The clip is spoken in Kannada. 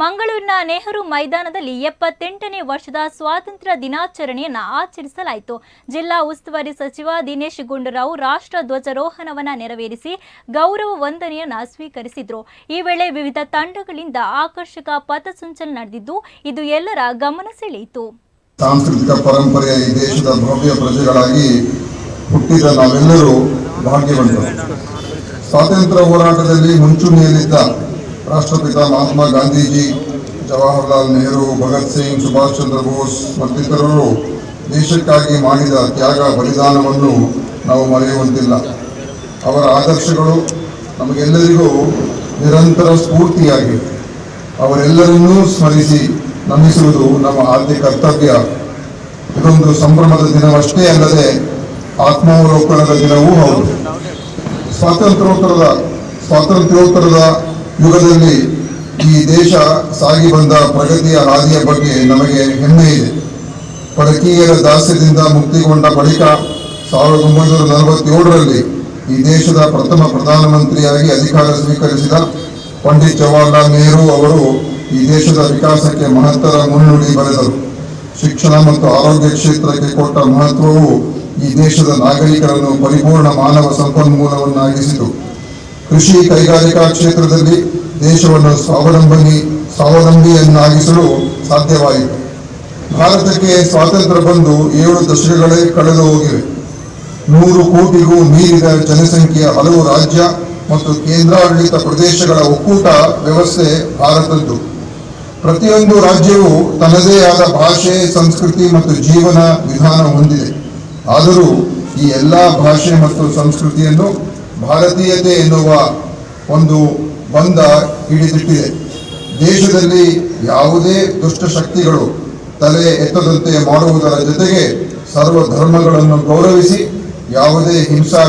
ಮಂಗಳೂರಿನ ನೆಹರು ಮೈದಾನದಲ್ಲಿ ಎಪ್ಪತ್ತೆಂಟನೇ ವರ್ಷದ ಸ್ವಾತಂತ್ರ್ಯ ದಿನಾಚರಣೆಯನ್ನು ಆಚರಿಸಲಾಯಿತು. ಜಿಲ್ಲಾ ಉಸ್ತುವಾರಿ ಸಚಿವ ದಿನೇಶ್ ಗುಂಡೂರಾವ್ ರಾಷ್ಟ್ರ ಧ್ವಜಾರೋಹಣವನ್ನು ನೆರವೇರಿಸಿ ಗೌರವ ವಂದನೆಯನ್ನ ಸ್ವೀಕರಿಸಿದ್ರು. ಈ ವೇಳೆ ವಿವಿಧ ತಂಡಗಳಿಂದ ಆಕರ್ಷಕ ಪಥಸಂಚಲನ ನಡೆದಿದ್ದು, ಇದು ಎಲ್ಲರ ಗಮನ ಸೆಳೆಯಿತು. ಸಾಂಸ್ಕೃತಿಕ ಪರಂಪರೆಯ ಈ ದೇಶದ ಭವ್ಯ ಪ್ರಜೆಗಳಾಗಿ ಹುಟ್ಟಿದ ನಾವೆಲ್ಲರೂ ಭಾಗ್ಯವಂತರು. ಸ್ವಾತಂತ್ರ್ಯ ಹೋರಾಟದಲ್ಲಿ ಮುಂಚೂಣಿಯಲ್ಲಿದ್ದ ರಾಷ್ಟ್ರಪಿತ ಮಹಾತ್ಮ ಗಾಂಧೀಜಿ, ಜವಾಹರ್ಲಾಲ್ ನೆಹರು, ಭಗತ್ ಸಿಂಗ್, ಸುಭಾಷ್ ಚಂದ್ರ ಬೋಸ್ ಮತ್ತಿತರರು ದೇಶಕ್ಕಾಗಿ ಮಾಡಿದ ತ್ಯಾಗ ಬಲಿದಾನವನ್ನು ನಾವು ಮರೆಯುವಂತಿಲ್ಲ. ಅವರ ಆದರ್ಶಗಳು ನಮಗೆಲ್ಲರಿಗೂ ನಿರಂತರ ಸ್ಫೂರ್ತಿಯಾಗಿ ಅವರೆಲ್ಲರನ್ನೂ ಸ್ಮರಿಸಿ ನಮಿಸುವುದು ನಮ್ಮ ಆದ್ಯ ಕರ್ತವ್ಯ. ಇದೊಂದು ಸಂಭ್ರಮದ ದಿನವಷ್ಟೇ ಅಲ್ಲದೆ ಆತ್ಮಾವಲೋಕನದ ದಿನವೂ ಹೌದು. ಸ್ವಾತಂತ್ರ್ಯೋತ್ತರದ ಸ್ವಾತಂತ್ರ್ಯೋತ್ತರದ ಯುಗದಲ್ಲಿ ಈ ದೇಶ ಸಾಗಿ ಬಂದ ಪ್ರಗತಿಯ ಹಾದಿಯ ಬಗ್ಗೆ ನಮಗೆ ಹೆಮ್ಮೆ ಇದೆ. ಪಡಕೀಯರ ದಾಸ್ಯದಿಂದ ಮುಕ್ತಿಗೊಂಡ ಬಳಿಕ ಸಾವಿರದ ಒಂಬೈನೂರ ನಲವತ್ತೇಳರಲ್ಲಿ ಈ ದೇಶದ ಪ್ರಥಮ ಪ್ರಧಾನಮಂತ್ರಿಯಾಗಿ ಅಧಿಕಾರ ಸ್ವೀಕರಿಸಿದ ಪಂಡಿತ್ ಜವಾಹರ್ಲಾಲ್ ನೆಹರು ಅವರು ಈ ದೇಶದ ವಿಕಾಸಕ್ಕೆ ಮಹತ್ತರ ಮುನ್ನುಡಿ ಬರೆದರು. ಶಿಕ್ಷಣ ಮತ್ತು ಆರೋಗ್ಯ ಕ್ಷೇತ್ರಕ್ಕೆ ಕೊಟ್ಟ ಮಹತ್ವವು ಈ ದೇಶದ ನಾಗರಿಕರನ್ನು ಪರಿಪೂರ್ಣ ಮಾನವ ಸಂಪನ್ಮೂಲವನ್ನಾಗಿಸಿತು. ಕೃಷಿ ಕೈಗಾರಿಕಾ ಕ್ಷೇತ್ರದಲ್ಲಿ ದೇಶವನ್ನು ಸ್ವಾವಲಂಬನಿ, ಸ್ವಾವಲಂಬಿಯನ್ನಾಗಿಸಲು ಸಾಧ್ಯವಾಯಿತು. ಭಾರತಕ್ಕೆ ಸ್ವಾತಂತ್ರ್ಯ ಬಂದು ಏಳು ದಶಕಗಳೇ ಕಳೆದು ಹೋಗಿವೆ. ನೂರು ಕೋಟಿಗೂ ಮೀರಿದ ಜನಸಂಖ್ಯೆಯ ಹಲವು ರಾಜ್ಯ ಮತ್ತು ಕೇಂದ್ರಾಡಳಿತ ಪ್ರದೇಶಗಳ ಒಕ್ಕೂಟ ವ್ಯವಸ್ಥೆ ಭಾರತದ್ದು. ಪ್ರತಿಯೊಂದು ರಾಜ್ಯವು ತನ್ನದೇ ಆದ ಭಾಷೆ, ಸಂಸ್ಕೃತಿ ಮತ್ತು ಜೀವನ ವಿಧಾನ ಹೊಂದಿದೆ. ಆದರೂ ಈ ಎಲ್ಲ ಭಾಷೆ ಮತ್ತು ಸಂಸ್ಕೃತಿಯನ್ನು ಭಾರತೀಯತೆ ಎನ್ನುವ ಒಂದು ಬಂಧ ಹಿಡಿದಿಟ್ಟಿದೆ ದೇಶದಲ್ಲಿ ಯಾವುದೇ ದುಷ್ಟಶಕ್ತಿಗಳು ತಲೆ ಎತ್ತದಂತೆ ಮಾಡುವುದರ ಜೊತೆಗೆ ಸರ್ವ ಧರ್ಮಗಳನ್ನು ಗೌರವಿಸಿ ಯಾವುದೇ ಹಿಂಸಾ